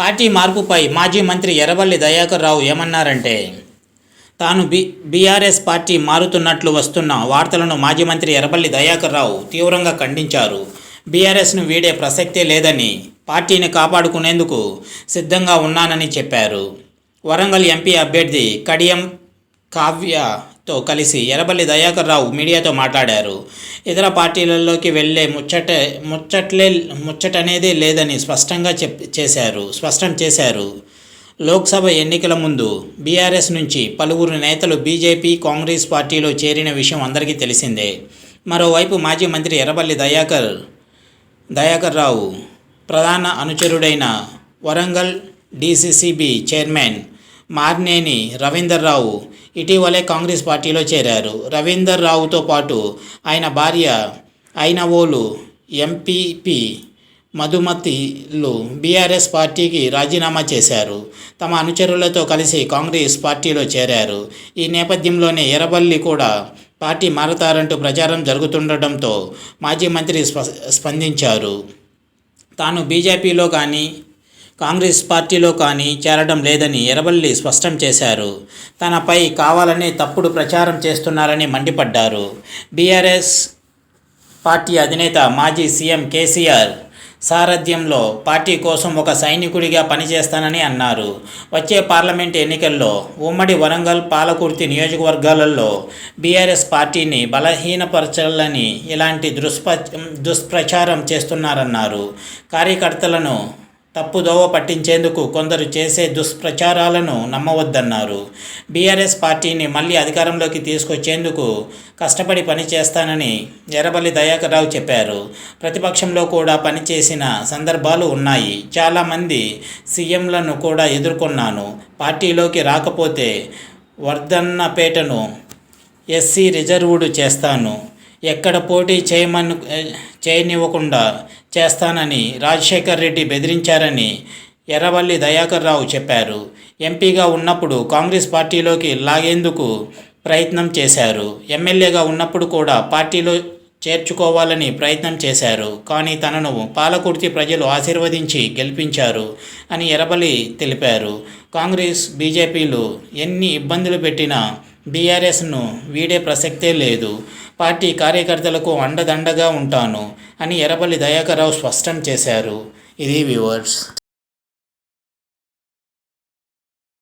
Party మార్పుపై మాజీ మంత్రి ఎర్రబల్లి దయాకర్ రావు ఏమన్నారంటే తాను బి బీఆర్ఎస్ పార్టీ మారుతున్నట్లు వస్తున్న వార్తలను మాజీ మంత్రి ఎర్రబల్లి దయాకర్ రావు తీవ్రంగా ఖండించారు. బీఆర్ఎస్ను వీడే ప్రసక్తే లేదని పార్టీని కాపాడుకునేందుకు సిద్ధంగా ఉన్నానని చెప్పారు. వరంగల్ ఎంపీ అభ్యర్థి కడియం కావ్యతో కలిసి ఎర్రబల్లి దయాకర్ రావు మీడియాతో మాట్లాడారు. ఇతర పార్టీలలోకి వెళ్ళే ముచ్చట ముచ్చట్లే ముచ్చటనేదే లేదని స్పష్టంగా చెప్ చేశారు స్పష్టం చేశారు. లోక్సభ ఎన్నికల ముందు బీఆర్ఎస్ నుంచి పలువురు నేతలు బీజేపీ కాంగ్రెస్ పార్టీలో చేరిన విషయం అందరికీ తెలిసిందే. మరోవైపు మాజీ మంత్రి ఎర్రబల్లి దయాకర్ దయాకర్ రావు ప్రధాన అనుచరుడైన వరంగల్ డీసీసీబీ చైర్మన్ మార్నేని రవీందర్ రావు ఇటీవలే కాంగ్రెస్ పార్టీలో చేరారు. రవీందర్ రావుతో పాటు ఆయన భార్య అయినవోలు ఎంపీపీ మధుమతిలు బీఆర్ఎస్ పార్టీకి రాజీనామా చేశారు. తమ అనుచరులతో కలిసి కాంగ్రెస్ పార్టీలో చేరారు. ఈ నేపథ్యంలోనే ఎర్రబల్లి కూడా పార్టీ మారతారంటూ ప్రచారం జరుగుతుండటంతో మాజీ మంత్రి స్ప స్పందించారు. తాను బీజేపీలో కానీ కాంగ్రెస్ పార్టీలో కానీ చేరడం లేదని ఎర్రబల్లి స్పష్టం చేశారు. తనపై కావాలని తప్పుడు ప్రచారం చేస్తున్నారని మండిపడ్డారు. బీఆర్ఎస్ పార్టీ అధినేత మాజీ సీఎం కేసీఆర్ సారథ్యంలో పార్టీ కోసం ఒక సైనికుడిగా పనిచేస్తానని అన్నారు. వచ్చే పార్లమెంట్ ఎన్నికల్లో ఉమ్మడి వరంగల్ పాలకుర్తి నియోజకవర్గాలలో బీఆర్ఎస్ పార్టీని బలహీనపరచాలని ఇలాంటి దుష్ప దుష్ప్రచారం చేస్తున్నారన్నారు. కార్యకర్తలను తప్పుదోవ పట్టించేందుకు కొందరు చేసే దుష్ప్రచారాలను నమ్మవద్దన్నారు. బీఆర్ఎస్ పార్టీని మళ్ళీ అధికారంలోకి తీసుకొచ్చేందుకు కష్టపడి పనిచేస్తానని ఎర్రబల్లి దయాకర్రావు చెప్పారు. ప్రతిపక్షంలో కూడా పనిచేసిన సందర్భాలు ఉన్నాయి. చాలామంది సీఎంలను కూడా ఎదుర్కొన్నాను. పార్టీలోకి రాకపోతే వర్ధన్నపేటను ఎస్సీ రిజర్వుడు చేస్తాను. ఎక్కడ పోటీ చేయమను చేయనివ్వకుండా చేస్తానని రాజశేఖర్ రెడ్డి బెదిరించారని ఎర్రవల్లి దయాకర్ రావు చెప్పారు. ఎంపీగా ఉన్నప్పుడు కాంగ్రెస్ పార్టీలోకి లాగేందుకు ప్రయత్నం చేశారు. ఎమ్మెల్యేగా ఉన్నప్పుడు కూడా పార్టీలో చేర్చుకోవాలని ప్రయత్నం చేశారు. కానీ తనను పాలకుర్తి ప్రజలు ఆశీర్వదించి గెలిపించారు అని ఎర్రబలి తెలిపారు. కాంగ్రెస్ బీజేపీలు ఎన్ని ఇబ్బందులు పెట్టినా బీఆర్ఎస్ను వీడే ప్రసక్తే లేదు. పార్టీ కార్యకర్తలకు అండదండగా ఉంటాను అని ఎర్రబల్లి దయాకర్రావు స్పష్టం చేశారు. ఇది వ్యూవర్స్